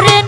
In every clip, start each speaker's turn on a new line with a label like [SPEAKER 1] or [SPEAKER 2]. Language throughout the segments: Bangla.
[SPEAKER 1] Vamos.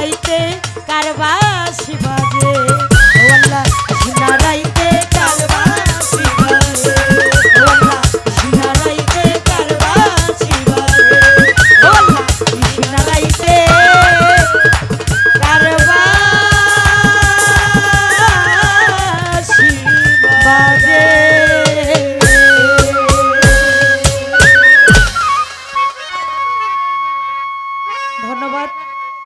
[SPEAKER 1] রাইতে কারবাসি বাজে। ওয়াল্লা সোনা রাইতে কারবাসি বাজে। ওয়াল্লা সোনা রাইতে